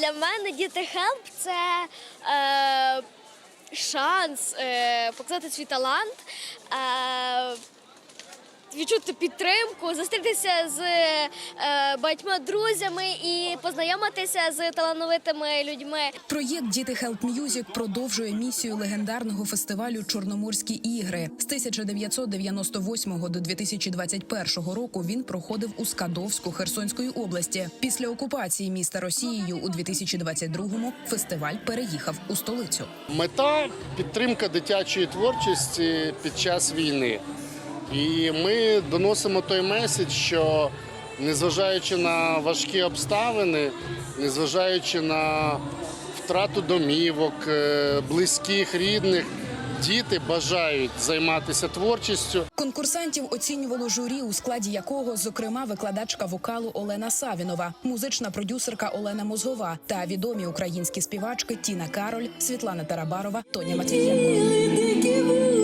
Для мене діти хелп це е, шанс е, показати свій талант, е, відчути підтримку, зустрітися з е, багатьма друзями і познайомитися з талановитими людьми. Проєкт Діти Help Music продовжує місію легендарного фестивалю Чорноморські ігри. З 1998 до 2021 року він проходив у Скадовську Херсонської області. Після окупації міста Росією у 2022-му фестиваль переїхав у столицю. Мета підтримка дитячої творчості під час війни. І ми доносимо той меседж, що незважаючи на важкі обставини, незважаючи на втрату домівок, е, близьких, рідних, діти бажають займатися творчістю. Конкурсантів оцінювало журі, у складі якого, зокрема, викладачка вокалу Олена Савінова, музична продюсерка Олена Мозгова та відомі українські співачки Тіна Кароль, Світлана Тарабарова, Тоня Матвієнко.